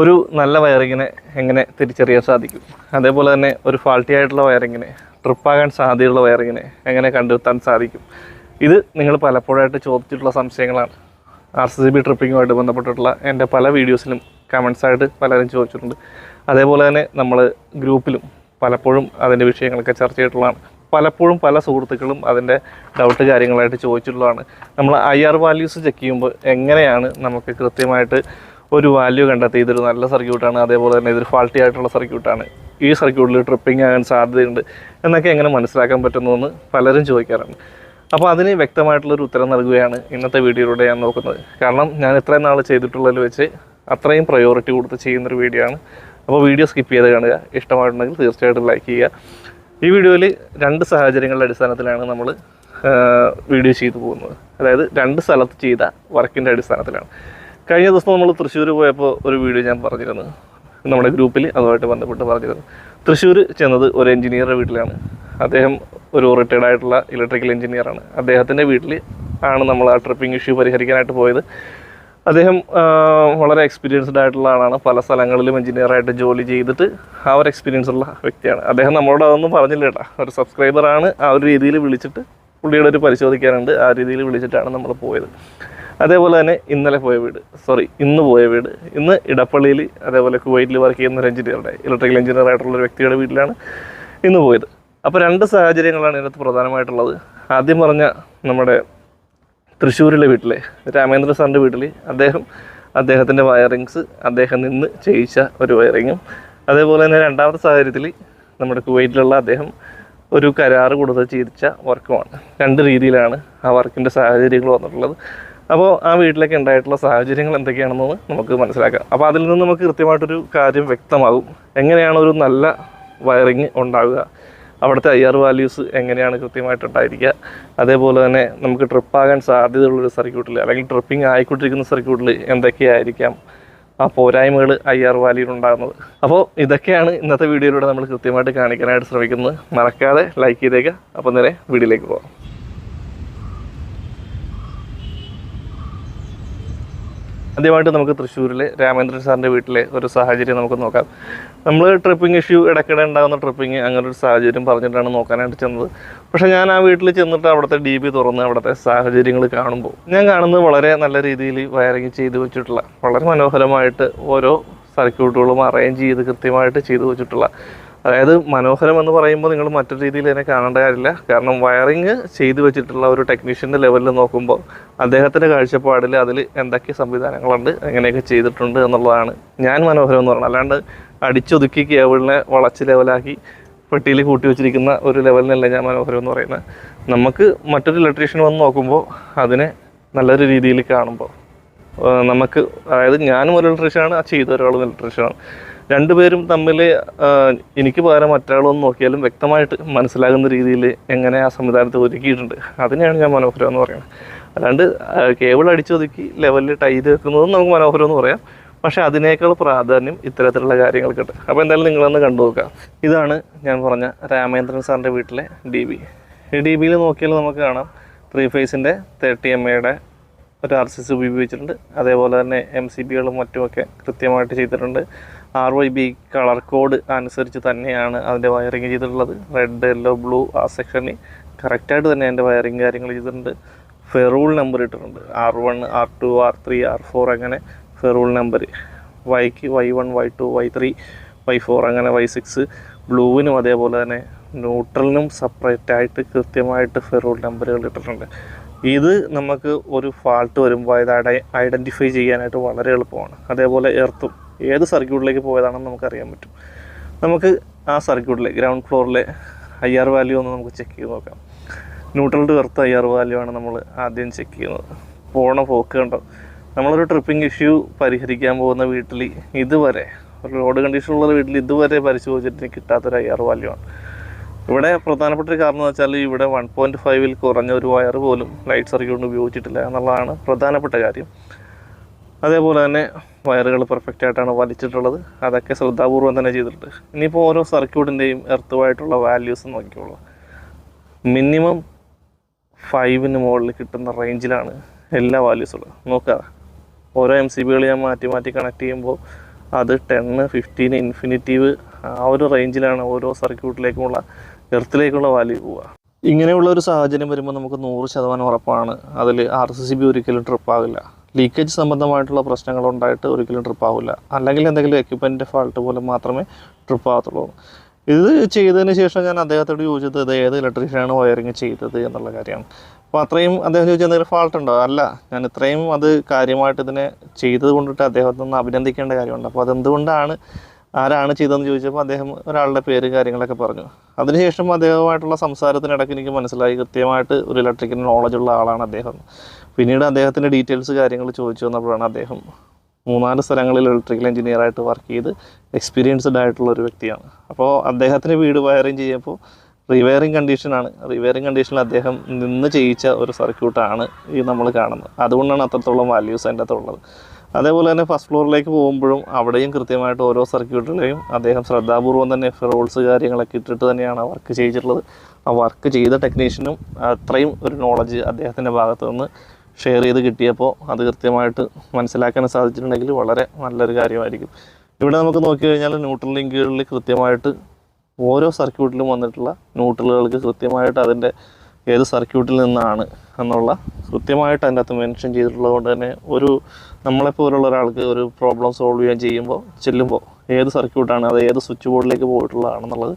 ഒരു നല്ല വയറിങ്ങിനെ എങ്ങനെ തിരിച്ചറിയാൻ സാധിക്കും? അതേപോലെ തന്നെ ഒരു ഫാൾട്ടി ആയിട്ടുള്ള വയറിങ്ങിനെ ട്രിപ്പാകാൻ സാധ്യതയുള്ള വയറിങ്ങിനെ എങ്ങനെ കണ്ടെത്താൻ സാധിക്കും? ഇത് നിങ്ങൾ പലപ്പോഴായിട്ട് ചോദിച്ചിട്ടുള്ള സംശയങ്ങളാണ്. ആർ സി ബി ട്രിപ്പിങ്ങുമായിട്ട് ബന്ധപ്പെട്ടിട്ടുള്ള എന്റെ പല വീഡിയോസിലും കമൻസ് ആയിട്ട് പലരും ചോദിച്ചിട്ടുണ്ട്. അതേപോലെ തന്നെ നമ്മൾ ഗ്രൂപ്പിലും പലപ്പോഴും അതിന്റെ വിഷയങ്ങളൊക്കെ ചർച്ച ചെയ്തിട്ടുള്ളതാണ്. പലപ്പോഴും പല സുഹൃത്തുക്കളും അതിന്റെ ഡൗട്ട് കാര്യങ്ങളായിട്ട് ചോദിച്ചിട്ടുള്ളതാണ്. നമ്മൾ ഐ ആർ വാല്യൂസ് ചെക്ക് ചെയ്യുമ്പോൾ എങ്ങനെയാണ് നമുക്ക് കൃത്യമായിട്ട് ഒരു വാല്യൂ കണ്ടെത്തി. ഇതൊരു നല്ല സർക്യൂട്ടാണ് അതേപോലെ തന്നെ ഇതൊരു ഫാൾട്ടി ആയിട്ടുള്ള സർക്യൂട്ടാണ് ഈ സർക്യൂട്ടിൽ ട്രിപ്പിംഗ് ആകാൻ സാധ്യതയുണ്ട് എന്നൊക്കെ എങ്ങനെ മനസ്സിലാക്കാൻ പറ്റുന്നതെന്ന് പലരും ചോദിക്കാറുണ്ട്. അപ്പോൾ അതിന് വ്യക്തമായിട്ടുള്ളൊരു ഉത്തരം നൽകുകയാണ് ഇന്നത്തെ വീഡിയോയിലൂടെ ഞാൻ നോക്കുന്നത്. കാരണം ഞാൻ ഇത്രയും നാൾ ചെയ്തിട്ടുള്ളതിൽ വെച്ച് അത്രയും പ്രയോറിറ്റി കൊടുത്ത് ചെയ്യുന്നൊരു വീഡിയോ ആണ്. അപ്പോൾ വീഡിയോ സ്കിപ്പ് ചെയ്ത് കാണുക. ഇഷ്ടമായിട്ടുണ്ടെങ്കിൽ തീർച്ചയായിട്ടും ലൈക്ക് ചെയ്യുക. ഈ വീഡിയോയിൽ രണ്ട് സാഹചര്യങ്ങളുടെ അടിസ്ഥാനത്തിലാണ് നമ്മൾ വീഡിയോ ചെയ്തു പോകുന്നത്. അതായത് രണ്ട് സ്ഥലത്ത് ചെയ്ത വർക്കിന്റെ അടിസ്ഥാനത്തിലാണ്. കഴിഞ്ഞ ദിവസം നമ്മൾ തൃശ്ശൂർ പോയപ്പോൾ ഒരു വീഡിയോ ഞാൻ പറഞ്ഞിരുന്നു. നമ്മുടെ ഗ്രൂപ്പിൽ അതുമായിട്ട് ബന്ധപ്പെട്ട് പറഞ്ഞിരുന്നു. തൃശ്ശൂർ ചെന്നത് ഒരു എഞ്ചിനീയറുടെ വീട്ടിലാണ്. അദ്ദേഹം ഒരു റിട്ടയർഡ് ആയിട്ടുള്ള ഇലക്ട്രിക്കൽ എഞ്ചിനീയറാണ് അദ്ദേഹത്തിന്റെ വീട്ടിൽ ആണ് നമ്മൾ ആ ട്രിപ്പിംഗ് ഇഷ്യൂ പരിഹരിക്കാനായിട്ട് പോയത്. അദ്ദേഹം വളരെ എക്സ്പീരിയൻസ്ഡ് ആയിട്ടുള്ള ആളാണ്. പല സ്ഥലങ്ങളിലും എഞ്ചിനീയറായിട്ട് ജോലി ചെയ്തിട്ട് ആ ഒരു എക്സ്പീരിയൻസ് ഉള്ള വ്യക്തിയാണ്. അദ്ദേഹം നമ്മളോട് അതൊന്നും പറഞ്ഞില്ല കേട്ടോ. ഒരു സബ്സ്ക്രൈബറാണ് ആ ഒരു രീതിയിൽ വിളിച്ചിട്ട് പുള്ളിയുടെ ഒരു പരിശോധിക്കാനുണ്ട്. ആ രീതിയിൽ വിളിച്ചിട്ടാണ് നമ്മൾ പോയത്. അതേപോലെ തന്നെ ഇന്നലെ പോയ വീട്. സോറി ഇന്ന് പോയ വീട്. ഇന്ന് ഇടപ്പള്ളിയിൽ അതേപോലെ കുവൈറ്റിൽ വർക്ക് ചെയ്യുന്ന ഒരു എഞ്ചിനീയറുടെ ഇലക്ട്രിക്കൽ എഞ്ചിനീയർ ആയിട്ടുള്ള ഒരു വ്യക്തിയുടെ വീട്ടിലാണ് ഇന്ന് പോയത്. അപ്പോൾ രണ്ട് സാഹചര്യങ്ങളാണ് ഇതിനകത്ത് പ്രധാനമായിട്ടുള്ളത്. ആദ്യം പറഞ്ഞ നമ്മുടെ തൃശ്ശൂരിലെ വീട്ടിലെ രാമേന്ദ്ര സാറിന്റെ വീട്ടിൽ അദ്ദേഹം അദ്ദേഹത്തിന്റെ വയറിങ്സ് അദ്ദേഹം നിന്ന് ചെയ്യിച്ച ഒരു വയറിങ്ങും. അതേപോലെ തന്നെ രണ്ടാമത്തെ സാഹചര്യത്തിൽ നമ്മുടെ കുവൈറ്റിലുള്ള അദ്ദേഹം ഒരു കരാറ് കൊടുത്ത് ചെയ്യിച്ച വർക്കുമാണ് രണ്ട് രീതിയിലാണ് ആ വർക്കിന്റെ സാഹചര്യങ്ങൾ വന്നിട്ടുള്ളത്. അപ്പോൾ ആ വീട്ടിലേക്ക് ഉണ്ടായിട്ടുള്ള സാഹചര്യങ്ങൾ എന്തൊക്കെയാണെന്ന് നമുക്ക് മനസ്സിലാക്കാം. അപ്പോൾ അതിൽ നിന്ന് നമുക്ക് കൃത്യമായിട്ടൊരു കാര്യം വ്യക്തമാകും. എങ്ങനെയാണ് ഒരു നല്ല വയറിങ് ഉണ്ടാവുക? അവിടുത്തെ ഐ ആർ വാല്യൂസ് എങ്ങനെയാണ് കൃത്യമായിട്ട് ഉണ്ടായിരിക്കുക അതേപോലെ തന്നെ നമുക്ക് ട്രിപ്പാകാൻ സാധ്യതയുള്ളൊരു സർക്യൂട്ടിൽ അല്ലെങ്കിൽ ട്രിപ്പിംഗ് ആയിക്കൊണ്ടിരിക്കുന്ന സർക്യൂട്ടിൽ എന്തൊക്കെയായിരിക്കാം ആ പോരായ്മകൾ ഐ ആർ വാല്യൂയിൽ ഉണ്ടാകുന്നത്? അപ്പോൾ ഇതൊക്കെയാണ് ഇന്നത്തെ വീഡിയോയിലൂടെ നമ്മൾ കൃത്യമായിട്ട് കാണിക്കാനായിട്ട് ശ്രമിക്കുന്നത്. മറക്കാതെ ലൈക്ക് ചെയ്തേക്കുക അപ്പോൾ നേരെ വീഡിയോയിലേക്ക് പോകാം. ആദ്യമായിട്ട് നമുക്ക് തൃശ്ശൂരിലെ രാമേന്ദ്രൻ സാറിന്റെ വീട്ടിലെ ഒരു സാഹചര്യം നമുക്ക് നോക്കാം. നമ്മൾ ട്രിപ്പിംഗ് ഇഷ്യൂ ഇടയ്ക്കിടെ ഉണ്ടാകുന്ന ട്രിപ്പിംഗ് അങ്ങനെ ഒരു സാഹചര്യം പറഞ്ഞിട്ടാണ് നോക്കാനായിട്ട് ചെന്നത്. പക്ഷേ ഞാൻ ആ വീട്ടിൽ ചെന്നിട്ട് അവിടുത്തെ ഡി ബി തുറന്ന് അവിടുത്തെ സാഹചര്യങ്ങൾ കാണുമ്പോൾ ഞാൻ കാണുന്നത് വളരെ നല്ല രീതിയിൽ വയറിങ് ചെയ്ത് വെച്ചിട്ടുള്ള വളരെ മനോഹരമായിട്ട് ഓരോ സർക്യൂട്ടുകളും അറേഞ്ച് ചെയ്ത് കൃത്യമായിട്ട് ചെയ്തു വെച്ചിട്ടുള്ള അതായത് മനോഹരം എന്ന് പറയുമ്പോൾ നിങ്ങൾ മറ്റൊരു രീതിയിൽ അതിനെ കാണേണ്ട കാര്യമില്ല. കാരണം വയറിങ് ചെയ്തു വെച്ചിട്ടുള്ള ഒരു ടെക്നീഷ്യന്റെ ലെവലിൽ നോക്കുമ്പോൾ അദ്ദേഹത്തിന്റെ കാഴ്ചപ്പാടിൽ അതിൽ എന്തൊക്കെ സംവിധാനങ്ങളുണ്ട് എങ്ങനെയൊക്കെ ചെയ്തിട്ടുണ്ട് എന്നുള്ളതാണ് ഞാൻ മനോഹരം എന്ന് പറയുന്നത്. അല്ലാണ്ട് അടിച്ചൊതുക്കി കേബിളിനെ വളച്ച് ലെവലാക്കി പെട്ടിയിൽ കൂട്ടി വെച്ചിരിക്കുന്ന ഒരു ലെവലിനല്ല ഞാൻ മനോഹരം എന്ന് പറയുന്നത്. നമുക്ക് മറ്റൊരു ഇലക്ട്രീഷ്യൻ വന്ന് നോക്കുമ്പോൾ അതിനെ നല്ലൊരു രീതിയിൽ കാണുമ്പോൾ നമുക്ക് അതായത് ഞാനും ഒരു ഇലക്ട്രീഷ്യനാണ് ആ ചെയ്ത ഒരാളും ഇലക്ട്രീഷ്യനാണ് രണ്ടുപേരും തമ്മിൽ എനിക്ക് പകരം മറ്റൊരാളൊന്നും നോക്കിയാലും വ്യക്തമായിട്ട് മനസ്സിലാകുന്ന രീതിയിൽ എങ്ങനെ ആ സംവിധാനത്തെ ഒരുക്കിയിട്ടുണ്ട്. അതിനെയാണ് ഞാൻ മനോഹരം എന്ന് പറയുന്നത്. അല്ലാണ്ട് കേബിൾ അടിച്ചൊതുക്കി ലെവലിൽ ടൈ ചെയ്ത് വെക്കുന്നതും നമുക്ക് മനോഹരം എന്ന് പറയാം. പക്ഷേ അതിനേക്കാൾ പ്രാധാന്യം ഇത്തരത്തിലുള്ള കാര്യങ്ങൾക്കുണ്ട്. അപ്പോൾ എന്തായാലും നിങ്ങളൊന്ന് കണ്ടു നോക്കാം ഇതാണ് ഞാൻ പറഞ്ഞ രാമേന്ദ്രൻ സാറിന്റെ വീട്ടിലെ ഡി ബി ഈ ഡി ബിയിൽ നോക്കിയാൽ നമുക്ക് കാണാം ത്രീ ഫേസിന്റെ തേർട്ടി എം എയുടെ ഒരു ആർ സി സി ഉപയോഗിച്ചിട്ടുണ്ട്. അതേപോലെ തന്നെ എം സി ബികളും മറ്റുമൊക്കെ കൃത്യമായിട്ട് ചെയ്തിട്ടുണ്ട്. R Y B colour code അനുസരിച്ച് തന്നെയാണ് അതിന്റെ വയറിങ് ചെയ്തിട്ടുള്ളത്. റെഡ് യെല്ലോ ബ്ലൂ ആ സെക്ഷനിൽ കറക്റ്റായിട്ട് തന്നെ അതിന്റെ വയറിങ് കാര്യങ്ങൾ ചെയ്തിട്ടുണ്ട്. ഫെറൂൾ നമ്പർ ഇട്ടിട്ടുണ്ട്. R one R two R three R four അങ്ങനെ ഫെറൂൾ നമ്പർ വൈക്ക് Y one Y two Y three Y four അങ്ങനെ വൈ സിക്സ് ബ്ലൂവിനും അതേപോലെ തന്നെ ന്യൂട്രലിനും സെപ്പറേറ്റ് ആയിട്ട് കൃത്യമായിട്ട് ഫെറൂൾ നമ്പറുകൾ ഇട്ടിട്ടുണ്ട്. ഇത് നമുക്ക് ഒരു ഫാൾട്ട് വരുമ്പോൾ അത് ഐഡന്റിഫൈ ചെയ്യാനായിട്ട് വളരെ എളുപ്പമാണ്. അതേപോലെ എർത്തും ഏത് സർക്യൂട്ടിലേക്ക് പോയതാണെന്ന് നമുക്ക് അറിയാൻ പറ്റും. നമുക്ക് ആ സർക്യൂട്ടിലെ ഗ്രൗണ്ട് ഫ്ലോറിലെ ഐ ആർ വാല്യൂ ഒന്ന് നമുക്ക് ചെക്ക് ചെയ്ത് നോക്കാം. Neutral to earth I R value ആണ് നമ്മൾ ആദ്യം ചെക്ക് ചെയ്യുന്നത്. പോണ പോക്ക് കണ്ടോ? നമ്മളൊരു ട്രിപ്പിംഗ് ഇഷ്യൂ പരിഹരിക്കാൻ പോകുന്ന വീട്ടിൽ ഇതുവരെ ഒരു റോഡ് കണ്ടീഷനുള്ള വീട്ടിൽ ഇതുവരെ പരിശോധിച്ചിട്ട് കിട്ടാത്തൊരു ഐ ആർ വാല്യൂ ആണ്. ഇവിടെ പ്രധാനപ്പെട്ട ഒരു കാരണം എന്ന് വെച്ചാൽ ഇവിടെ വൺ പോയിന്റ് ഫൈവിൽ കുറഞ്ഞ ഒരു വയർ പോലും ലൈറ്റ് സർക്യൂട്ടിന് ഉപയോഗിച്ചിട്ടില്ല എന്നുള്ളതാണ് പ്രധാനപ്പെട്ട കാര്യം. അതേപോലെ തന്നെ വയറുകൾ പെർഫെക്റ്റ് ആയിട്ടാണ് വലിച്ചിട്ടുള്ളത്. അതൊക്കെ ശ്രദ്ധാപൂർവം തന്നെ ചെയ്തിട്ടുണ്ട്. ഇനിയിപ്പോൾ ഓരോ സർക്യൂട്ടിന്റെയും എർത്തുമായിട്ടുള്ള വാല്യൂസ് നോക്കിക്കോളൂ. മിനിമം ഫൈവിന് മുകളിൽ കിട്ടുന്ന റേഞ്ചിലാണ് എല്ലാ വാല്യൂസുകളും നോക്കുക ഓരോ എം സി ബികൾ ഞാൻ മാറ്റി മാറ്റി കണക്ട് ചെയ്യുമ്പോൾ അത് ടെന്ന് ഫിഫ്റ്റീൻ ഇൻഫിനിറ്റീവ് ആ ഒരു റേഞ്ചിലാണ് ഓരോ സർക്യൂട്ടിലേക്കുമുള്ള എർത്തിലേക്കുള്ള വാല്യൂ പോവുക. ഇങ്ങനെയുള്ള ഒരു സാഹചര്യം വരുമ്പോൾ നമുക്ക് നൂറ് ശതമാനം ഉറപ്പാണ്. അതിൽ ആർ സി സി ബി ഒരിക്കലും ട്രിപ്പ് ആകില്ല ലീക്കേജ് സംബന്ധമായിട്ടുള്ള പ്രശ്നങ്ങൾ ഉണ്ടായിട്ട് ഒരിക്കലും ട്രിപ്പ് ആവില്ല. അല്ലെങ്കിൽ എന്തെങ്കിലും എക്യുപ്മെന്റിന്റെ ഫാൾട്ട് പോലെ മാത്രമേ ട്രിപ്പ് ആകത്തുള്ളൂ ഇത് ചെയ്തതിന് ശേഷം ഞാൻ അദ്ദേഹത്തോട് ചോദിച്ചത് ഇത് ഏത് ഇലക്ട്രീഷ്യനാണ് വയറിങ് ചെയ്തത് എന്നുള്ള കാര്യമാണ് അപ്പോൾ അത്രയും അദ്ദേഹം ചോദിച്ചാൽ എന്തെങ്കിലും ഫാൾട്ട് ഉണ്ടോ? അല്ല. ഞാൻ ഇത്രയും അത് കാര്യമായിട്ട് ഇതിനെ ചെയ്തത് കൊണ്ടിട്ട് അദ്ദേഹത്തെ ഒന്ന് അഭിനന്ദിക്കേണ്ട കാര്യമുണ്ട്. അപ്പോൾ അതെന്തുകൊണ്ടാണ് ആരാണ് ചെയ്തതെന്ന് ചോദിച്ചപ്പോൾ അദ്ദേഹം ഒരാളുടെ പേര് കാര്യങ്ങളൊക്കെ പറഞ്ഞു. അതിനുശേഷം അദ്ദേഹവുമായിട്ടുള്ള സംസാരത്തിനിടയ്ക്ക് എനിക്ക് മനസ്സിലായി കൃത്യമായിട്ട് ഒരു ഇലക്ട്രിക്കൽ നോളജുള്ള ആളാണ് അദ്ദേഹം. പിന്നീട് അദ്ദേഹത്തിന്റെ ഡീറ്റെയിൽസ് കാര്യങ്ങൾ ചോദിച്ചു വന്നപ്പോഴാണ് അദ്ദേഹം മൂന്നാൽ സ്ഥലങ്ങളിൽ ഇലക്ട്രിക്കൽ എഞ്ചിനീയർ ആയിട്ട് വർക്ക് ചെയ്ത് എക്സ്പീരിയൻസ്ഡ് ആയിട്ടുള്ള ഒരു വ്യക്തിയാണ്. അപ്പോൾ അദ്ദേഹത്തിന് വീട് വയറിങ് ചെയ്യുമ്പോൾ റിവയറിങ് കണ്ടീഷനാണ് റിവയറിങ് കണ്ടീഷനിൽ അദ്ദേഹം നിന്ന് ചെയ്യിച്ച ഒരു സർക്യൂട്ടാണ് ഈ നമ്മൾ കാണുന്നത്. അതുകൊണ്ടാണ് അത്രത്തോളം വാല്യൂസ് അതിന്റെ അകത്തുള്ളത് അതേപോലെ തന്നെ ഫസ്റ്റ് ഫ്ലോറിലേക്ക് പോകുമ്പോഴും അവിടെയും കൃത്യമായിട്ട് ഓരോ സർക്യൂട്ടിലെയും അദ്ദേഹം ശ്രദ്ധാപൂർവം തന്നെ റോൾസ് കാര്യങ്ങളൊക്കെ ഇട്ടിട്ട് തന്നെയാണ് വർക്ക് ചെയ്തിട്ടുള്ളത്. ആ വർക്ക് ചെയ്ത ടെക്നീഷ്യനും അത്രയും ഒരു നോളജ് അദ്ദേഹത്തിന്റെ ഭാഗത്തു നിന്ന് ഷെയർ ചെയ്ത് കിട്ടിയപ്പോൾ അത് കൃത്യമായിട്ട് മനസ്സിലാക്കാൻ സാധിച്ചിട്ടുണ്ടെങ്കിൽ വളരെ നല്ലൊരു കാര്യമായിരിക്കും. ഇവിടെ നമുക്ക് നോക്കി കഴിഞ്ഞാൽ ന്യൂട്രൽ ലിങ്കുകളിൽ കൃത്യമായിട്ട് ഓരോ സർക്യൂട്ടിലും വന്നിട്ടുള്ള ന്യൂട്രലുകൾക്ക് കൃത്യമായിട്ട് അതിന്റെ ഏത് സർക്യൂട്ടിൽ നിന്നാണ് എന്നുള്ള കൃത്യമായിട്ട് അതിന്റെ അകത്ത് മെൻഷൻ ചെയ്തിട്ടുള്ളത് കൊണ്ട് തന്നെ ഒരു നമ്മളെപ്പോലുള്ള ഒരാൾക്ക് ഒരു പ്രോബ്ലം സോൾവ് ചെയ്യാൻ ചെയ്യുമ്പോൾ ചെല്ലുമ്പോൾ ഏത് സർക്യൂട്ടാണ് അത് ഏത് സ്വിച്ച് ബോർഡിലേക്ക് പോയിട്ടുള്ളതാണെന്നുള്ളത്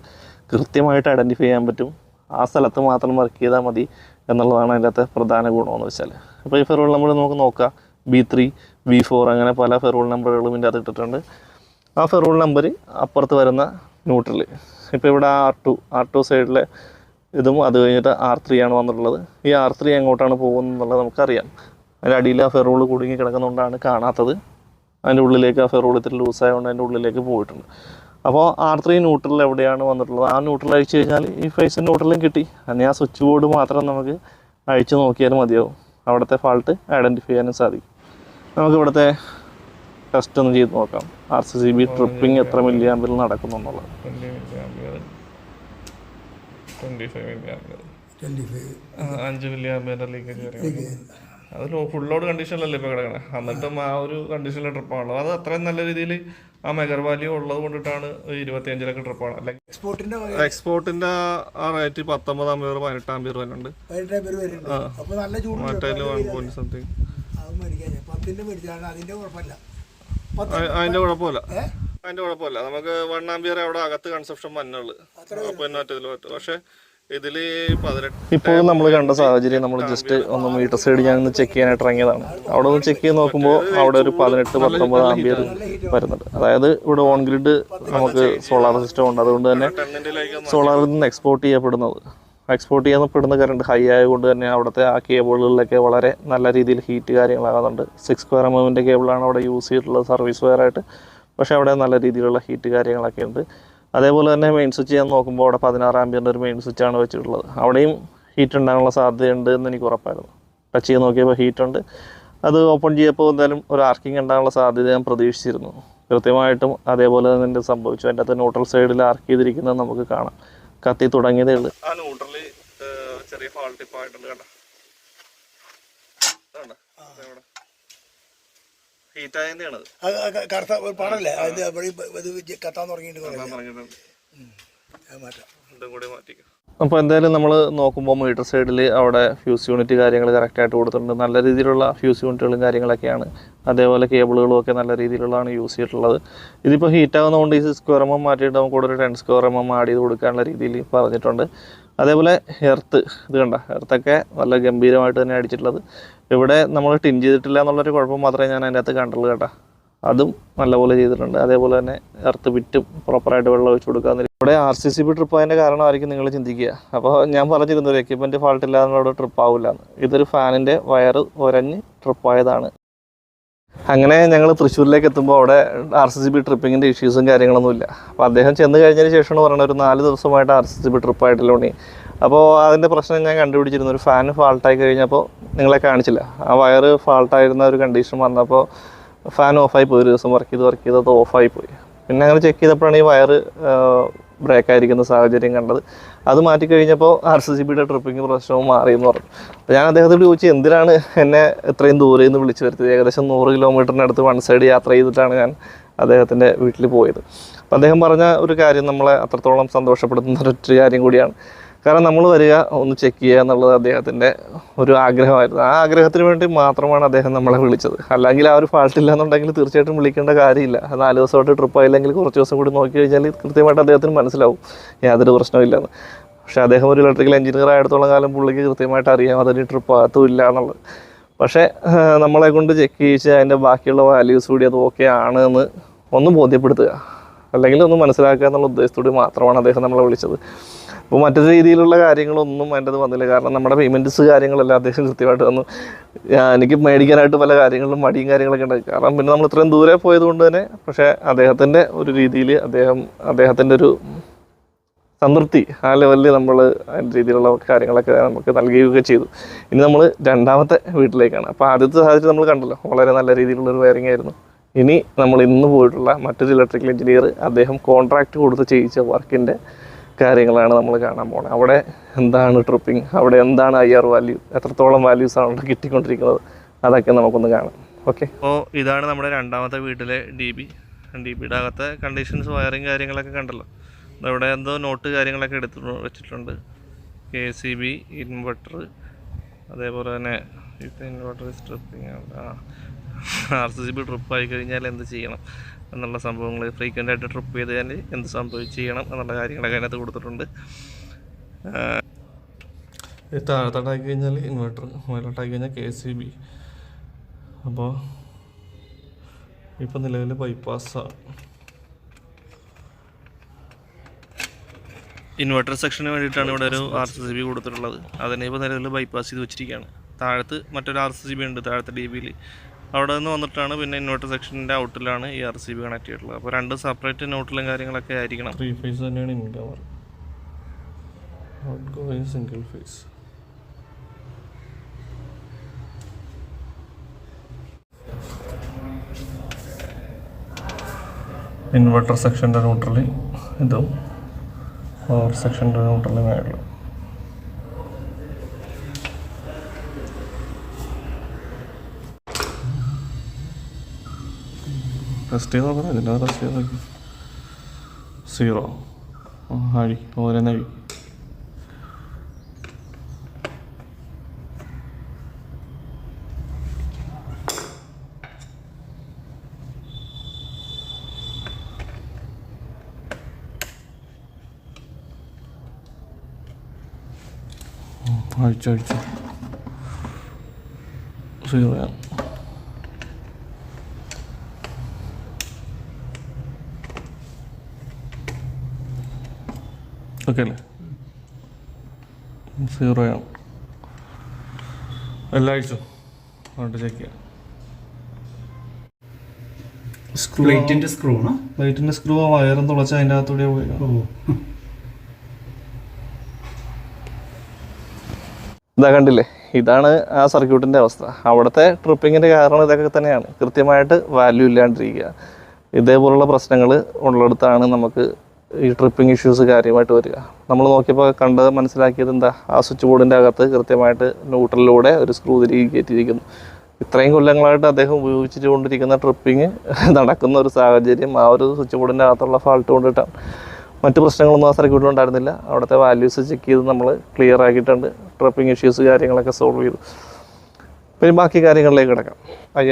കൃത്യമായിട്ട് ഐഡന്റിഫൈ ചെയ്യാൻ പറ്റും. ആ സ്ഥലത്ത് മാത്രം വർക്ക് ചെയ്താൽ മതി. എന്നുള്ളതാണ് അതിന്റെ പ്രധാന ഗുണമെന്ന് വെച്ചാൽ അപ്പോൾ ഈ ഫെറോൾ നമ്പർ നമുക്ക് നോക്കാം. ബി ത്രീ ബി ഫോർ അങ്ങനെ പല ഫെറോൾ നമ്പറുകളും ഇതിന്റെ അകത്ത് ഇട്ടിട്ടുണ്ട്. ആ ഫെറോൾ നമ്പർ അപ്പുറത്ത് വരുന്ന ന്യൂട്രൽ ഇപ്പോൾ ഇവിടെ ആർ ടു ആർ ടു സൈഡിലെ ഇതും അത് കഴിഞ്ഞിട്ട് ആർ ത്രീ ആണ് വന്നിട്ടുള്ളത്. ഈ ആർ ത്രീ എങ്ങോട്ടാണ് പോകുന്നത് എന്നുള്ളത് നമുക്കറിയാം. അതിന്റെ അടിയിൽ ആ ഫെറോൾ കുടുങ്ങി കിടക്കുന്നതുകൊണ്ടാണ് കാണാത്തത്. അതിന്റെ ഉള്ളിലേക്ക് ആ ഫെറോൾ ഇത്തിരി ലൂസായതുകൊണ്ട് അതിന്റെ ഉള്ളിലേക്ക് പോയിട്ടുണ്ട്. അപ്പോൾ ആർ ത്രീ ന്യൂട്രൽ എവിടെയാണ് വന്നിട്ടുള്ളത്? ആ ന്യൂട്രൽ അഴിച്ചു കഴിഞ്ഞാൽ ഈ ഫേസ് ന്യൂട്രലും കിട്ടി. അങ്ങനെ ആ സ്വിച്ച് ബോർഡ് മാത്രം നമുക്ക് അഴിച്ചു നോക്കിയാൽ മതിയാവും. അവിടുത്തെ ഫാൾട്ട് ഐഡന്റിഫൈ ചെയ്യാനും സാധിക്കും. നമുക്ക് ഇവിടുത്തെ ടെസ്റ്റ് ഒന്ന് ചെയ്ത് നോക്കാം. R C C B tripping എത്ര മില്ലി ആമ്പിൽ നടക്കുന്നു എന്നുള്ളത്. അഞ്ച് മില്ലി ആമ്പിയറിന്റെ ലീക്കേജ് അത് ഫുൾ ലോഡ് കണ്ടീഷനിലല്ലേ ഇപ്പോൾ കിടക്കണേ? എന്നിട്ടും ആ ഒരു കണ്ടീഷനിലെ ട്രിപ്പാണല്ലോ അത് അത്രയും നല്ല രീതിയിൽ ആ മെഗർ വാല്യൂ ഉള്ളത് കൊണ്ടിട്ടാണ് ഇരുപത്തിയഞ്ചിലൊക്കെ ട്രിപ്പാണ് അല്ലെങ്കിൽ എക്സ്പോർട്ടിന്റെ എക്സ്പോർട്ടിന്റെ ആ റേറ്റ് പത്തൊമ്പത് അമ്പത് പതിനെട്ട് അപ്പൊ മറ്റേ വൺ പോയിന്റ് സംതിങ് അത് മേടിക്കാൻ ഞാൻ. പത്തിന്റെ മേടിച്ചാണ് അതിന്റെ കുഴപ്പമില്ല. അതിന്റെ കുഴപ്പമില്ല? നമുക്ക് വൺ ആംബിയർ അവിടെ അകത്ത് കൺസെപ്ഷൻ വന്നുള്ളു. പിന്നെ എന്നാ പറ്റും. പക്ഷെ ഇതിൽ ഇപ്പോൾ നമ്മൾ കണ്ട സാഹചര്യം നമ്മൾ ജസ്റ്റ് ഒന്ന് മീറ്റർ സൈഡ് ഞാൻ ഒന്ന് ചെക്ക് ചെയ്യാനായിട്ട് ഇറങ്ങിയതാണ്. അവിടെ ഒന്ന് ചെക്ക് ചെയ്ത് നോക്കുമ്പോൾ അവിടെ ഒരു പതിനെട്ട് പത്തൊമ്പത് ആംബിയർ വരുന്നുണ്ട്. അതായത് ഇവിടെ ഓൺ ഗ്രിഡ് നമുക്ക് സോളാർ സിസ്റ്റം ഉണ്ട്. അതുകൊണ്ട് തന്നെ സോളാറിൽ നിന്ന് എക്സ്പോർട്ട് ചെയ്യപ്പെടുന്നത്. എക്സ്പോർട്ട് ചെയ്യപ്പെടുന്ന കറണ്ട് ഹൈ ആയതുകൊണ്ട് തന്നെ അവിടുത്തെ ആ കേബിളുകളിലൊക്കെ വളരെ നല്ല രീതിയിൽ ഹീറ്റ് കാര്യങ്ങളാകുന്നുണ്ട്. സിക്സ് സ്ക്വയർ എം എമ്മിന്റെ കേബിളാണ് അവിടെ യൂസ് ചെയ്തിട്ടുള്ളത് സർവീസ് വെയറായിട്ട് പക്ഷേ അവിടെ നല്ല രീതിയിലുള്ള ഹീറ്റ് കാര്യങ്ങളൊക്കെ ഉണ്ട്. അതേപോലെ തന്നെ മെയിൻ സ്വിച്ച് ചെയ്യാൻ നോക്കുമ്പോൾ അവിടെ പതിനാറ് ആമ്പിയറിന്റെ ഒരു മെയിൻ സ്വിച്ചാണ് വെച്ചിട്ടുള്ളത്. അവിടെയും ഹീറ്റ് ഉണ്ടാകാനുള്ള സാധ്യതയുണ്ട് എന്ന് എനിക്ക് ഉറപ്പായിരുന്നു. ടച്ച് ചെയ്ത് നോക്കിയപ്പോൾ ഹീറ്റ് ഉണ്ട്. അത് ഓപ്പൺ ചെയ്തപ്പോൾ എന്തായാലും ഒരു ആർക്കിംഗ് ഉണ്ടാകാനുള്ള സാധ്യത ഞാൻ പ്രതീക്ഷിച്ചിരുന്നു. കൃത്യമായിട്ടും അതേപോലെ തന്നെ എന്റെ സംഭവിച്ചു? അതിന്റെ അകത്ത് ന്യൂട്രൽ സൈഡിൽ ആർക്ക് ചെയ്തിരിക്കുന്നത് നമുക്ക് കാണാം. കത്തി തുടങ്ങിയതേ ഉള്ളൂ. ആ ന്യൂട്രൽ ചെറിയ ഫാൾട്ട് ഇപ്പോൾ കറുത്ത പടല്ലേ? അതിന്റെ ഇത് കത്താൻ തുടങ്ങിയിട്ട് മാറ്റാം. ഇതും കൂടി മാറ്റിക്കും. അപ്പോൾ എന്തായാലും നമ്മൾ നോക്കുമ്പോൾ മീറ്റർ സൈഡിൽ അവിടെ ഫ്യൂസ് യൂണിറ്റ് കാര്യങ്ങൾ കറക്റ്റായിട്ട് കൊടുത്തിട്ടുണ്ട്. നല്ല രീതിയിലുള്ള ഫ്യൂസ് യൂണിറ്റുകളും കാര്യങ്ങളൊക്കെയാണ്. അതേപോലെ കേബിളുകളും ഒക്കെ നല്ല രീതിയിലുള്ളതാണ് യൂസ് ചെയ്തിട്ടുള്ളത്. ഇതിപ്പോൾ ഹീറ്റ് ആകുന്നതുകൊണ്ട് ഈ സ്ക്വയർ എം എം മാറ്റിയിട്ട് നമുക്ക് കൂടെ ഒരു ten square M M add ചെയ്ത് കൊടുക്കാനുള്ള രീതിയിൽ പറഞ്ഞിട്ടുണ്ട്. അതേപോലെ എർത്ത് ഇത് കണ്ട? എർത്തൊക്കെ നല്ല ഗംഭീരമായിട്ട് തന്നെ അടിച്ചിട്ടുള്ളത്. ഇവിടെ നമ്മൾ ടിൻ ചെയ്തിട്ടില്ല എന്നുള്ളൊരു കുഴപ്പം മാത്രമേ ഞാൻ അതിന്റെ അകത്ത് കണ്ടുള്ളൂ കേട്ടോ. അതും നല്ലപോലെ ചെയ്തിട്ടുണ്ട്. അതേപോലെ തന്നെ എർത്ത് വിറ്റും പ്രോപ്പറായിട്ട് വെള്ളം ഒഴിച്ചു കൊടുക്കാന്ന് ഇവിടെ R C C B trip അതിന്റെ കാരണമായിരിക്കും നിങ്ങൾ ചിന്തിക്കുക. അപ്പോൾ ഞാൻ പറഞ്ഞിരുന്നു എക്യുപ്മെന്റ് ഫാൾട്ട് ഇല്ലാതെ അവിടെ ട്രിപ്പ് ആവില്ല എന്ന് ഇതൊരു ഫാനിന്റെ വയറ് ഒരഞ്ഞ് ട്രിപ്പായതാണ് അങ്ങനെ ഞങ്ങൾ തൃശ്ശൂരിലേക്ക് എത്തുമ്പോൾ അവിടെ ആർ സി സി ബി ട്രിപ്പിങ്ങിന്റെ ഇഷ്യൂസും കാര്യങ്ങളൊന്നും ഇല്ല. അപ്പോൾ അദ്ദേഹം ചെന്ന് കഴിഞ്ഞതിന് ശേഷമാണ് പറയുന്നത് ഒരു നാല് ദിവസമായിട്ട് ആർ സി സി ബി ട്രിപ്പായിട്ടില്ല ഉണ്ണി. അപ്പോൾ അതിന്റെ പ്രശ്നം ഞാൻ കണ്ടുപിടിച്ചിരുന്നു. ഒരു ഫാൻ ഫാൾട്ടായി കഴിഞ്ഞപ്പോൾ നിങ്ങളെ കാണിച്ചില്ല. ആ വയറ് ഫാൾട്ടായിരുന്ന ഒരു കണ്ടീഷൻ വന്നപ്പോൾ ഫാൻ ഓഫായി പോയി. ഒരു ദിവസം വർക്ക് ചെയ്ത് വർക്ക് ചെയ്ത് അത് ഓഫായി പോയി. പിന്നെ അങ്ങനെ ചെക്ക് ചെയ്തപ്പോഴാണ് ഈ വയറ് ബ്രേക്ക് ആയിരിക്കുന്ന സാഹചര്യം കണ്ടത്. അത് മാറ്റി കഴിഞ്ഞപ്പോൾ ആർ സി സി ബിയുടെ ട്രിപ്പിംഗ് പ്രശ്നവും മാറി എന്ന് പറഞ്ഞു. അപ്പോൾ ഞാൻ അദ്ദേഹത്തോട് ചോദിച്ചു എന്തിനാണ് എന്നെ ഇത്രയും ദൂരെ നിന്ന് വിളിച്ചു വരുത്തിയത്? ഏകദേശം നൂറ് കിലോമീറ്ററിനടുത്ത് വൺ സൈഡ് യാത്ര ചെയ്തിട്ടാണ് ഞാൻ അദ്ദേഹത്തിന്റെ വീട്ടിൽ പോയത്. അപ്പം അദ്ദേഹം പറഞ്ഞ ഒരു കാര്യം നമ്മളെ അത്രത്തോളം സന്തോഷപ്പെടുത്തുന്ന ഒരു കാര്യം കൂടിയാണ്. കാരണം നമ്മൾ വരിക ഒന്ന് ചെക്ക് ചെയ്യുക എന്നുള്ളത് അദ്ദേഹത്തിന്റെ ഒരു ആഗ്രഹമായിരുന്നു. ആ ആഗ്രഹത്തിന് വേണ്ടി മാത്രമാണ് അദ്ദേഹം നമ്മളെ വിളിച്ചത്. അല്ലെങ്കിൽ ആ ഒരു ഫാൾട്ട് ഇല്ല എന്നുണ്ടെങ്കിൽ തീർച്ചയായിട്ടും വിളിക്കേണ്ട കാര്യമില്ല. നാല് ദിവസമായിട്ട് ട്രിപ്പ് ആയില്ലെങ്കിൽ കുറച്ച് ദിവസം കൂടി നോക്കി കഴിഞ്ഞാൽ കൃത്യമായിട്ട് അദ്ദേഹത്തിന് മനസ്സിലാവും യാതൊരു പ്രശ്നമില്ലെന്ന് പക്ഷേ അദ്ദേഹം ഒരു ഇലക്ട്രിക്കൽ എഞ്ചിനീയർ ആയിടത്തോളം കാലം പുള്ളിക്ക് കൃത്യമായിട്ട് അറിയാം അതൊരു ട്രിപ്പ് ആകത്തും ഇല്ല എന്നുള്ളത്. പക്ഷേ നമ്മളെ കൊണ്ട് ചെക്ക് ചെയ്യിച്ച് അതിന്റെ ബാക്കിയുള്ള വാല്യൂസ് കൂടി അത് ഓക്കെ ആണ് എന്ന് ഒന്ന് ബോധ്യപ്പെടുത്തുക. അല്ലെങ്കിൽ ഒന്ന് മനസ്സിലാക്കുക എന്നുള്ള ഉദ്ദേശത്തോടെ മാത്രമാണ് അദ്ദേഹം നമ്മളെ വിളിച്ചത്. അപ്പോൾ മറ്റു രീതിയിലുള്ള കാര്യങ്ങളൊന്നും അതിന്റെ അത് വന്നില്ല. കാരണം നമ്മുടെ പേയ്മെന്റ്സ് കാര്യങ്ങളെല്ലാം അദ്ദേഹം കൃത്യമായിട്ട് വന്നു ഞാൻ- എനിക്ക് മേടിക്കാനായിട്ട് പല കാര്യങ്ങളും മടിയും കാര്യങ്ങളൊക്കെ ഉണ്ടായി. കാരണം പിന്നെ നമ്മൾ ഇത്രയും ദൂരെ പോയത് കൊണ്ട് തന്നെ പക്ഷേ അദ്ദേഹത്തിന്റെ ഒരു രീതിയിൽ അദ്ദേഹം അദ്ദേഹത്തിന്റെ ഒരു സംതൃപ്തി ആ ലെവലിൽ നമ്മൾ അതിന്റെ രീതിയിലുള്ള കാര്യങ്ങളൊക്കെ നമുക്ക് നൽകുകയൊക്കെ ചെയ്തു. ഇനി നമ്മൾ രണ്ടാമത്തെ വീട്ടിലേക്കാണ്. അപ്പോൾ ആദ്യത്തെ സാഹചര്യം നമ്മൾ കണ്ടല്ലോ. വളരെ നല്ല രീതിയിലുള്ള ഒരു വയറിംഗ് ആയിരുന്നു. ഇനി നമ്മൾ ഇന്ന് പോയിട്ടുള്ള മറ്റൊരു ഇലക്ട്രിക്കൽ എഞ്ചിനീയർ അദ്ദേഹം കോൺട്രാക്റ്റ് കൊടുത്ത് ചെയ്യിച്ച വർക്കിന്റെ കാര്യങ്ങളാണ് നമ്മൾ കാണാൻ പോകുന്നത് അവിടെ എന്താണ് ട്രിപ്പിംഗ് അവിടെ എന്താണ് ഐ ആർ വാല്യൂ എത്രത്തോളം വാല്യൂസ് ആണ് കിട്ടിക്കൊണ്ടിരിക്കുന്നത്? അതൊക്കെ നമുക്കൊന്ന് കാണാം. ഓക്കെ അപ്പോൾ ഇതാണ് നമ്മുടെ രണ്ടാമത്തെ വീട്ടിലെ ഡി ബി ഡി ബിയുടെ അകത്തെ കണ്ടീഷൻസ് വയറിങ് കാര്യങ്ങളൊക്കെ കണ്ടല്ലോ. അവിടെ എന്തോ നോട്ട് കാര്യങ്ങളൊക്കെ എടുത്തു വെച്ചിട്ടുണ്ട്. കെ സി ബി ഇൻവെർട്ടർ അതേപോലെ തന്നെ inverter stripping R C B trip ആയി കഴിഞ്ഞാൽ എന്ത് ചെയ്യണം എന്നുള്ള സംഭവങ്ങൾ ഫ്രീക്വന്റ് ആയിട്ട് ട്രിപ്പ് ചെയ്ത് കഴിഞ്ഞാൽ എന്ത് സംഭവിച്ച് ചെയ്യണം എന്നുള്ള കാര്യങ്ങളൊക്കെ അതിനകത്ത് കൊടുത്തിട്ടുണ്ട്. താഴത്തോട്ടാക്കി കഴിഞ്ഞാൽ ഇൻവെർട്ടർ മുകളിലോട്ടാക്കി കഴിഞ്ഞാൽ കെ സി ബി. അപ്പോൾ ഇപ്പം നിലവിൽ ബൈപ്പാസാണ് ഇൻവെർട്ടർ സെക്ഷന് വേണ്ടിയിട്ടാണ് ഇവിടെ ഒരു ആർ സി ബി കൊടുത്തിട്ടുള്ളത്. അതിനെ ഇപ്പോൾ നിലവിൽ ബൈപ്പാസ് ചെയ്ത് വെച്ചിരിക്കുകയാണ്. താഴത്ത് മറ്റൊരു ആർ സി ബി ഉണ്ട് താഴത്തെ ഡി ബിയിൽ അവിടെ നിന്ന് വന്നിട്ടാണ് പിന്നെ ഇൻവെർട്ടർ സെക്ഷന്റെ ഔട്ടിലാണ് ഈ ആർ സി ബി കണക്ട് ചെയ്തിട്ടുള്ളത്. അപ്പോൾ രണ്ട് സെപ്പറേറ്റ് നോട്ടിലും കാര്യങ്ങളൊക്കെ ആയിരിക്കണം. ത്രീ ഫേസ് തന്നെയാണ് incomer outgoing single phase inverter സെക്ഷന്റെ ന്യൂട്രൽ ഇതും പവർ സെക്ഷന്റെ ന്യൂട്രൽ മേളിൽ ടെസ്റ്റ് ചെയ്ത് നോക്കണം ഇതിന്റെ ടെസ്റ്റ് ചെയ്ത് നോക്കി സീറോ അഴി ഓരോന്ന് അഴി അഴിച്ചു അഴിച്ചു സീറോയാണ് ഓക്കെ അല്ലേ ആണ്. എല്ലാം അഴിച്ചു അങ്ങോട്ട് ചെക്ക് ചെയ്യാം. പ്ലേറ്റിന്റെ സ്ക്രൂ ആണ്? ലൈറ്റിന്റെ സ്ക്രൂ വയറും തുളച്ച അതിന്റെ അകത്തൂടെ പോയി. ഇതാ കണ്ടില്ലേ? ഇതാണ് ആ സർക്യൂട്ടിന്റെ അവസ്ഥ. അവിടുത്തെ ട്രിപ്പിങ്ങിന്റെ കാരണം ഇതൊക്കെ തന്നെയാണ്. കൃത്യമായിട്ട് വാല്യൂ ഇല്ലാണ്ടിരിക്കുക. ഇതേപോലുള്ള പ്രശ്നങ്ങൾ ഉള്ളിടത്താണ് നമുക്ക് ഈ ട്രിപ്പിംഗ് ഇഷ്യൂസ് കാര്യമായിട്ട് വരിക. നമ്മൾ നോക്കിയപ്പോൾ കണ്ടത് മനസ്സിലാക്കിയത് എന്താ? ആ സ്വിച്ച് ബോർഡിന്റെ അകത്ത് കൃത്യമായിട്ട് ന്യൂട്രലിലൂടെ ഒരു സ്ക്രൂ തിരികെ കയറ്റിയിരിക്കുന്നു. ഇത്രയും കൊല്ലങ്ങളായിട്ട് അദ്ദേഹം ഉപയോഗിച്ചിട്ട് കൊണ്ടിരിക്കുന്ന ട്രിപ്പിംഗ് നടക്കുന്ന ഒരു സാഹചര്യം ആ ഒരു സ്വിച്ച് ബോർഡിന്റെ അകത്തുള്ള ഫാൾട്ട് കൊണ്ടിട്ടാണ്. മറ്റ് പ്രശ്നങ്ങളൊന്നും ആ സർക്യൂട്ടിൽ ഉണ്ടായിരുന്നില്ല. അവിടുത്തെ വാല്യൂസ് ചെക്ക് ചെയ്ത് നമ്മൾ ക്ലിയർ ആക്കിയിട്ടുണ്ട്. ട്രിപ്പിംഗ് ഇഷ്യൂസ് കാര്യങ്ങളൊക്കെ സോൾവ് ചെയ്തു. പിന്നെ ബാക്കി കാര്യങ്ങളിലേക്ക് കിടക്കാം.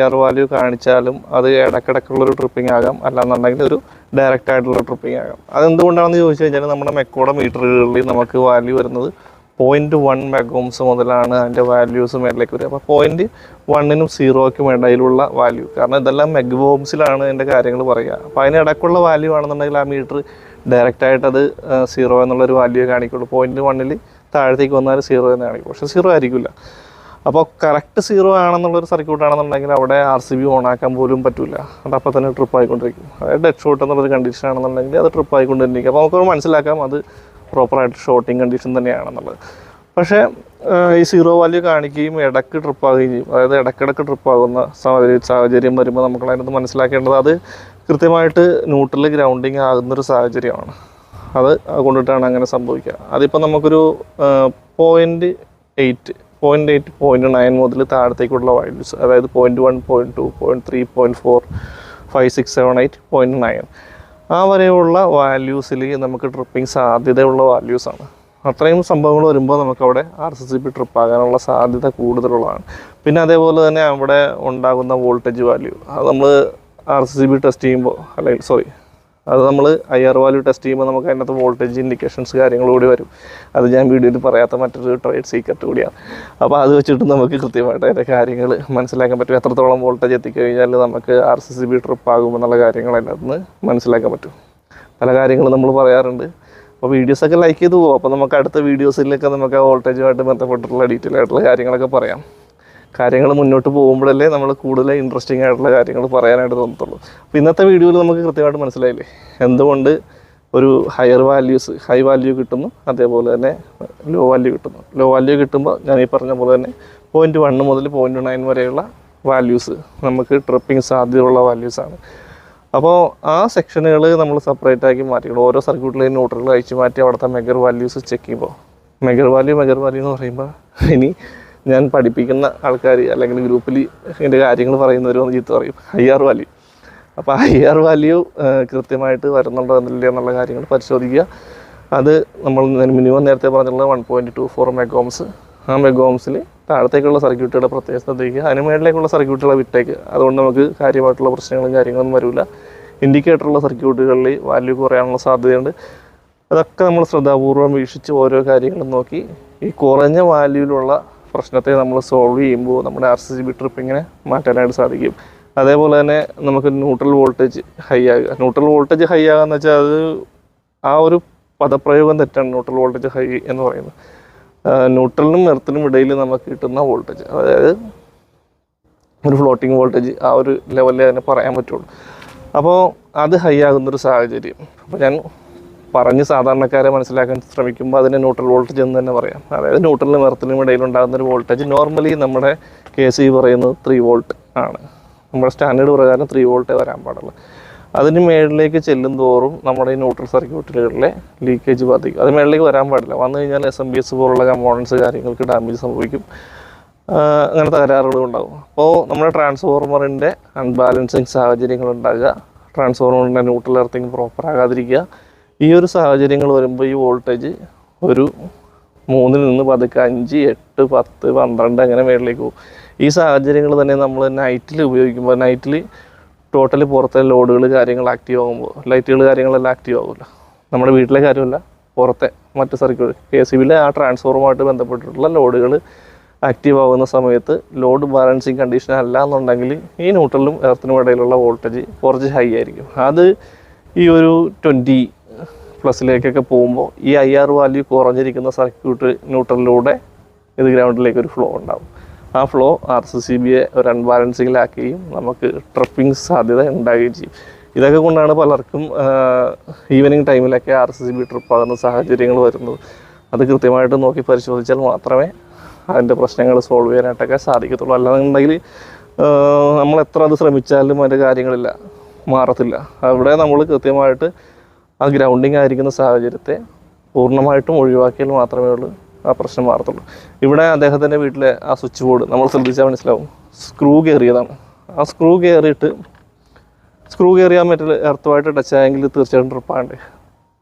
ആർ വാല്യൂ കാണിച്ചാലും അത് ഇടക്കിടക്കുള്ളൊരു ട്രിപ്പിംഗ് ആകാം. അല്ലാന്നുണ്ടെങ്കിൽ ഒരു ഡയറക്റ്റ് ആയിട്ടുള്ള ട്രിപ്പിംഗ് ആകാം. അതെന്തുകൊണ്ടാണെന്ന് ചോദിച്ചു കഴിഞ്ഞാൽ നമ്മുടെ മെക്കോടെ മീറ്ററുകളിൽ നമുക്ക് വാല്യൂ വരുന്നത് പോയിന്റ് വൺ മെഗോംസ് മുതലാണ് അതിന്റെ വാല്യൂസ് മേലേക്ക് വരിക. അപ്പോൾ പോയിന്റ് വണ്ണിനും സീറോയ്ക്കും ഇടയിലുള്ള വാല്യൂ കാരണം ഇതെല്ലാം മെഗബോംസിലാണ് അതിന്റെ കാര്യങ്ങൾ പറയുക. അപ്പോൾ അതിനിടക്കുള്ള വാല്യൂ ആണെന്നുണ്ടെങ്കിൽ ആ മീറ്റർ ഡയറക്റ്റായിട്ട് അത് സീറോ എന്നുള്ളൊരു വാല്യൂ കാണിക്കുള്ളൂ. പോയിന്റ് വണ്ണിൽ താഴത്തേക്ക് വന്നാൽ സീറോ എന്ന് കാണിക്കും പക്ഷേ സീറോ ആയിരിക്കില്ല. അപ്പോൾ കറക്റ്റ് സീറോ ആണെന്നുള്ളൊരു സർക്യൂട്ട് ആണെന്നുണ്ടെങ്കിൽ അവിടെ ആർ സി ബി ഓൺ ആക്കാൻ പോലും പറ്റില്ല അത് അപ്പോൾ തന്നെ ട്രിപ്പ് ആയിക്കൊണ്ടിരിക്കും. അതായത് ഡെഡ് ഷോട്ട് എന്നുള്ളൊരു കണ്ടീഷൻ ആണെന്നുണ്ടെങ്കിൽ അത് ട്രിപ്പ് ആയിക്കൊണ്ടിരിക്കും. അപ്പോൾ നമുക്ക് മനസ്സിലാക്കാം. അത് പ്രോപ്പറായിട്ട് ഷോട്ടിങ് കണ്ടീഷൻ തന്നെയാണെന്നുള്ളത്. പക്ഷേ ഈ സീറോ വാല്യൂ കാണിക്കുകയും ഇടയ്ക്ക് ട്രിപ്പ് ആകുകയും ചെയ്യും. അതായത് ഇടയ്ക്കിടയ്ക്ക് ട്രിപ്പ് ആകുന്ന സാഹചര്യം സാഹചര്യം വരുമ്പോൾ നമുക്ക് അതിനകത്ത് മനസ്സിലാക്കേണ്ടത് അത് കൃത്യമായിട്ട് ന്യൂട്രൽ ഗ്രൗണ്ടിങ് ആകുന്നൊരു സാഹചര്യമാണ്. അത് കൊണ്ടിട്ടാണ് അങ്ങനെ സംഭവിക്കുക. അതിപ്പോൾ നമുക്കൊരു point eight point eight point nine മുതൽ താഴത്തേക്കുള്ള വാല്യൂസ് അതായത് point one point two point three point four five six seven eight point nine ആ വരെയുള്ള വാല്യൂസിൽ നമുക്ക് ട്രിപ്പിംഗ് സാധ്യതയുള്ള വാല്യൂസാണ് അത്രയും സംഭവങ്ങൾ വരുമ്പോൾ നമുക്കവിടെ R C C B trip ആകാനുള്ള സാധ്യത കൂടുതലുള്ളതാണ്. പിന്നെ അതേപോലെ തന്നെ അവിടെ ഉണ്ടാകുന്ന വോൾട്ടേജ് വാല്യൂ അത് നമ്മൾ R C C B test ചെയ്യുമ്പോൾ അല്ലെങ്കിൽ സോറി അത് നമ്മൾ ഐ ആർ വാല്യൂ ടെസ്റ്റ് ചെയ്യുമ്പോൾ നമുക്ക് അതിനകത്ത് വോൾട്ടേജ് ഇൻഡിക്കേഷൻസ് കാര്യങ്ങൾ കൂടി വരും. അത് ഞാൻ വീഡിയോയിൽ പറയാത്ത മറ്റൊരു ട്രേഡ് സീക്രട്ട് കൂടിയാണ്. അപ്പോൾ അത് വെച്ചിട്ട് നമുക്ക് കൃത്യമായിട്ട് അതിന്റെ കാര്യങ്ങൾ മനസ്സിലാക്കാൻ പറ്റും. എത്രത്തോളം വോൾട്ടേജ് എത്തിക്കഴിഞ്ഞാൽ നമുക്ക് R C C B trip ആകുമെന്നുള്ള കാര്യങ്ങൾ അതിനകത്ത് നിന്ന് മനസ്സിലാക്കാൻ പറ്റും. പല കാര്യങ്ങളും നമ്മൾ പറയാറുണ്ട്. അപ്പോൾ വീഡിയോസൊക്കെ ലൈക്ക് ചെയ്ത് പോകും അപ്പോൾ നമുക്ക് അടുത്ത വീഡിയോസിലൊക്കെ നമുക്ക് ആ വോൾട്ടേജുമായിട്ട് ബന്ധപ്പെട്ടിട്ടുള്ള ഡീറ്റെയിൽ ആയിട്ടുള്ള കാര്യങ്ങളൊക്കെ പറയാം. കാര്യങ്ങൾ മുന്നോട്ട് പോകുമ്പോഴല്ലേ നമ്മൾ കൂടുതൽ ഇൻട്രസ്റ്റിംഗ് ആയിട്ടുള്ള കാര്യങ്ങൾ പറയാനായിട്ട് തോന്നത്തുള്ളൂ. അപ്പോൾ ഇന്നത്തെ വീഡിയോയിൽ നമുക്ക് കൃത്യമായിട്ട് മനസ്സിലായില്ലേ? എന്തുകൊണ്ട് ഒരു ഹയർ വാല്യൂസ് ഹൈ വാല്യൂ കിട്ടുന്നു അതേപോലെ തന്നെ ലോ വാല്യൂ കിട്ടുന്നു. ലോ വാല്യൂ കിട്ടുമ്പോൾ ഞാൻ ഈ പറഞ്ഞ പോലെ തന്നെ പോയിന്റ് വണ്ണ് മുതൽ പോയിന്റ് നയൻ വരെയുള്ള വാല്യൂസ് നമുക്ക് ട്രിപ്പിംഗ് സാധ്യതയുള്ള വാല്യൂസാണ് അപ്പോൾ ആ സെക്ഷനുകൾ നമ്മൾ സെപ്പറേറ്റ് ആക്കി മാറ്റിക്കണം. ഓരോ സർക്യൂട്ടിലെയും ന്യൂട്രൽ അയച്ചു മാറ്റി അവിടുത്തെ മെഗർ വാല്യൂസ് ചെക്ക് ചെയ്യുമ്പോൾ മെഗർ വാല്യൂ മെഗർ വാല്യൂ എന്ന് പറയുമ്പോൾ ഇനി ഞാൻ പഠിപ്പിക്കുന്ന ആൾക്കാർ അല്ലെങ്കിൽ ഗ്രൂപ്പിൽ എന്റെ കാര്യങ്ങൾ പറയുന്നവർ വന്ന് ചീത്ത പറയും. ഐ ആർ വാല്യൂ അപ്പോൾ ഐ ആർ വാല്യൂ കൃത്യമായിട്ട് വരുന്നുണ്ടോ എന്നില്ല എന്നുള്ള കാര്യങ്ങൾ പരിശോധിക്കുക. അത് നമ്മൾ മിനിമം നേരത്തെ പറഞ്ഞിട്ടുള്ള one point two four megohms ആ മെഗോംസിൽ താഴത്തേക്കുള്ള സർക്യൂട്ടുകളുടെ പ്രത്യേകം ശ്രദ്ധിക്കുക. അതിന് മേളിലേക്കുള്ള സർക്യൂട്ടുകളെ വിട്ടേക്ക്. അതുകൊണ്ട് നമുക്ക് കാര്യമായിട്ടുള്ള പ്രശ്നങ്ങളും കാര്യങ്ങളൊന്നും വരില്ല. ഇൻഡിക്കേറ്ററുള്ള സർക്യൂട്ടുകളിൽ വാല്യൂ കുറയാനുള്ള സാധ്യതയുണ്ട്. അതൊക്കെ നമ്മൾ ശ്രദ്ധാപൂർവം വീക്ഷിച്ച് ഓരോ കാര്യങ്ങളും നോക്കി. ഈ കുറഞ്ഞ വാല്യൂവിലുള്ള പ്രശ്നത്തെ നമ്മൾ സോൾവ് ചെയ്യുമ്പോൾ നമ്മുടെ ആർ സി സി ബി ട്രിപ്പിങ്ങിനെ മാറ്റാനായിട്ട് സാധിക്കും. അതേപോലെ തന്നെ നമുക്ക് ന്യൂട്രൽ വോൾട്ടേജ് ഹൈ ആകുക. ന്യൂട്രൽ വോൾട്ടേജ് ഹൈ ആകുക വെച്ചാൽ അത് ആ ഒരു പദപ്രയോഗം തെറ്റാണ് ന്യൂട്രൽ വോൾട്ടേജ് ഹൈ എന്ന് പറയുന്നത്. ന്യൂട്രലിനും എർത്തിനും ഇടയിൽ നമുക്ക് കിട്ടുന്ന വോൾട്ടേജ് അതായത് ഒരു ഫ്ലോട്ടിംഗ് വോൾട്ടേജ് ആ ഒരു ലെവലിൽ തന്നെ പറയാൻ പറ്റുള്ളൂ. അപ്പോൾ അത് ഹൈ ആകുന്നൊരു സാഹചര്യം. അപ്പോൾ ഞാൻ പറഞ്ഞ് സാധാരണക്കാരെ മനസ്സിലാക്കാൻ ശ്രമിക്കുമ്പോൾ അതിന് ന്യൂട്രൽ വോൾട്ടേജ് എന്ന് തന്നെ പറയാം. അതായത് ന്യൂട്രലിനും എർത്തിനും ഇടയിൽ ഉണ്ടാകുന്ന ഒരു വോൾട്ടേജ് നോർമലി നമ്മുടെ കെ സി പറയുന്നത് ത്രീ വോൾട്ട് ആണ്. നമ്മുടെ സ്റ്റാൻഡേർഡ് പ്രകാരം ത്രീ വോൾട്ടേ വരാൻ പാടുള്ളൂ. അതിന് മേളിലേക്ക് ചെല്ലും തോറും നമ്മുടെ ഈ ന്യൂട്രൽ സർക്യൂട്ടുകളിലെ ലീക്കേജ് ബാധിക്കും. അത് മേളിലേക്ക് വരാൻ പാടില്ല. വന്നു കഴിഞ്ഞാൽ എസ് എം ബി എസ് പോലുള്ള കമ്പോണൻസ് കാര്യങ്ങൾക്ക് ഡാമേജ് സംഭവിക്കും. അങ്ങനെ തകരാറുകളും ഉണ്ടാകും. അപ്പോൾ നമ്മുടെ ട്രാൻസ്ഫോർമറിന്റെ അൺബാലൻസിങ് സാഹചര്യങ്ങൾ ഉണ്ടാകുക. ട്രാൻസ്ഫോർമറിന്റെ ന്യൂട്രൽ എർത്തിങ് പ്രോപ്പർ ആകാതിരിക്കുക. ഈ ഒരു സാഹചര്യങ്ങൾ വരുമ്പോൾ ഈ വോൾട്ടേജ് ഒരു മൂന്നിൽ നിന്ന് പതുക്കെ അഞ്ച് എട്ട് പത്ത് പന്ത്രണ്ട് അങ്ങനെ മേളിലേക്ക് പോകും. ഈ സാഹചര്യങ്ങൾ തന്നെ നമ്മൾ നൈറ്റിൽ ഉപയോഗിക്കുമ്പോൾ നൈറ്റിൽ ടോട്ടലി പുറത്തെ ലോഡുകൾ കാര്യങ്ങൾ ആക്റ്റീവ് ആകുമ്പോൾ ലൈറ്റുകൾ കാര്യങ്ങളെല്ലാം ആക്റ്റീവ് ആകില്ല നമ്മുടെ വീട്ടിലെ കാര്യമല്ല പുറത്തെ മറ്റ് സർക്യൂട്ട് കെ സി ബിയിലെ ആ ട്രാൻസ്ഫോർമായിട്ട് ബന്ധപ്പെട്ടിട്ടുള്ള ലോഡുകൾ ആക്റ്റീവ് ആകുന്ന സമയത്ത് ലോഡ് ബാലൻസിങ് കണ്ടീഷൻ അല്ല എന്നുണ്ടെങ്കിൽ ഈ ന്യൂട്രലും എർത്തിനും ഇടയിലുള്ള വോൾട്ടേജ് കുറച്ച് ഹൈ ആയിരിക്കും. അത് ഈ ഒരു ട്വന്റി പ്ലസിലേക്കൊക്കെ പോകുമ്പോൾ ഈ ഐ ആർ വാല്യൂ കുറഞ്ഞിരിക്കുന്ന സർക്യൂട്ട് ന്യൂട്രലിലൂടെ ഇത് ഗ്രൗണ്ടിലേക്ക് ഒരു ഫ്ലോ ഉണ്ടാവും. ആ ഫ്ലോ ആർ സി സി ബിയെ ഒരു അൺബാലൻസിങ്ങിലാക്കുകയും നമുക്ക് ട്രിപ്പിംഗ് സാധ്യത ഉണ്ടാകുകയും ചെയ്യും. ഇതൊക്കെ കൊണ്ടാണ് പലർക്കും ഈവനിങ് ടൈമിലൊക്കെ R C C B trip ആകുന്ന സാഹചര്യങ്ങൾ വരുന്നത്. അത് കൃത്യമായിട്ട് നോക്കി പരിശോധിച്ചാൽ മാത്രമേ അതിന്റെ പ്രശ്നങ്ങൾ സോൾവ് ചെയ്യാനായിട്ടൊക്കെ സാധിക്കത്തുള്ളൂ. അല്ലാന്നുണ്ടെങ്കിൽ നമ്മൾ എത്ര അത് ശ്രമിച്ചാലും അതിന്റെ കാര്യങ്ങളില്ല മാറത്തില്ല. അവിടെ നമ്മൾ കൃത്യമായിട്ട് ആ ഗ്രൗണ്ടിങ് ആയിരിക്കുന്ന സാഹചര്യത്തെ പൂർണമായിട്ടും ഒഴിവാക്കിയാൽ മാത്രമേ ഉള്ളൂ ആ പ്രശ്നം മാറത്തുള്ളൂ. ഇവിടെ അദ്ദേഹത്തിന്റെ വീട്ടിലെ ആ സ്വിച്ച് ബോർഡ് നമ്മൾ ശ്രദ്ധിച്ചാൽ മനസ്സിലാവും. സ്ക്രൂ കയറിയതാണ്. ആ സ്ക്രൂ കയറിയിട്ട് സ്ക്രൂ കയറിയാൻ പറ്റില്ല എർത്തുമായിട്ട് ടച്ച് ആയെങ്കിൽ തീർച്ചയായിട്ടും ട്രിപ്പാണ്ട്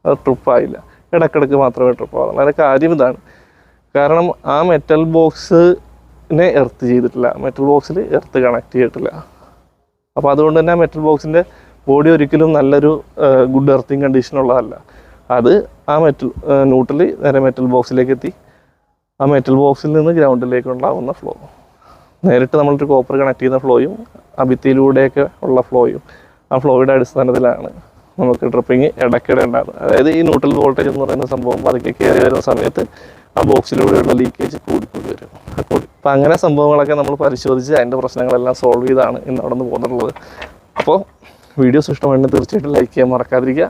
അത് ട്രിപ്പായില്ല ഇടക്കിടക്ക് മാത്രമേ ട്രിപ്പ് ആവുള്ളൂ. അതിന്റെ കാര്യം ഇതാണ്. കാരണം ആ മെറ്റൽ ബോക്സിനെ എർത്ത് ചെയ്തിട്ടില്ല. മെറ്റൽ ബോക്സിൽ എർത്ത് കണക്ട് ചെയ്തിട്ടില്ല. അപ്പോൾ അതുകൊണ്ട് തന്നെ ആ മെറ്റൽ ബോക്സിന്റെ ബോഡി ഒരിക്കലും നല്ലൊരു ഗുഡ് എർത്തിങ് കണ്ടീഷനുള്ളതല്ല അത് ആ മെറ്റൽ ന്യൂട്രൽ നേരെ മെറ്റൽ ബോക്സിലേക്ക് എത്തി ആ മെറ്റൽ ബോക്സിൽ നിന്ന് ഗ്രൗണ്ടിലേക്ക് ഉണ്ടാകുന്ന ഫ്ലോ നേരിട്ട് നമ്മളൊരു കോപ്പർ കണക്ട് ചെയ്യുന്ന ഫ്ലോയും ആ ഭിത്തിയിലൂടെയൊക്കെ ഉള്ള ഫ്ലോയും ആ ഫ്ലോയുടെ അടിസ്ഥാനത്തിലാണ് നമുക്ക് ഡ്രിപ്പിങ് ഇടയ്ക്കിടെ ഉണ്ടാകുന്നത് അതായത് ഈ ന്യൂട്രൽ വോൾട്ടേജ് എന്ന് പറയുന്ന സംഭവം പതുക്കെ കയറി വരുന്ന സമയത്ത് ആ ബോക്സിലൂടെയുള്ള ലീക്കേജ് കൂടിക്കൂടി വരും. കൂടി അപ്പോൾ അങ്ങനെ സംഭവങ്ങളൊക്കെ നമ്മൾ പരിശോധിച്ച് അതിന്റെ പ്രശ്നങ്ങളെല്ലാം സോൾവ് ചെയ്താണ് ഇന്ന് അവിടെ നിന്ന് പോകുന്നുള്ളത് അപ്പോൾ വീഡിയോസ് ഇഷ്ടമാണെങ്കിൽ തീർച്ചയായിട്ടും ലൈക്ക് ചെയ്യാൻ മറക്കാതിരിക്കുക.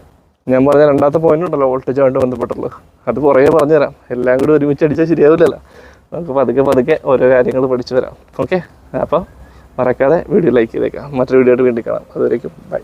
ഞാൻ പറഞ്ഞ രണ്ടാമത്തെ പോയിന്റ് ഉണ്ടല്ലോ വോൾട്ടേജുമായിട്ട് ബന്ധപ്പെട്ടുള്ളത്. അത് കുറേ പറഞ്ഞുതരാം. എല്ലാം കൂടി ഒരുമിച്ച് അടിച്ചാൽ ശരിയാവില്ലല്ലോ. നമുക്ക് പതുക്കെ പതുക്കെ ഓരോ കാര്യങ്ങൾ പഠിച്ചു വരാം. ഓക്കെ അപ്പം മറക്കാതെ വീഡിയോ ലൈക്ക് ചെയ്തേക്കാം. മറ്റൊരു വീഡിയോ ആയിട്ട് വീണ്ടും കാണാം. അതുവരേക്കും ബൈ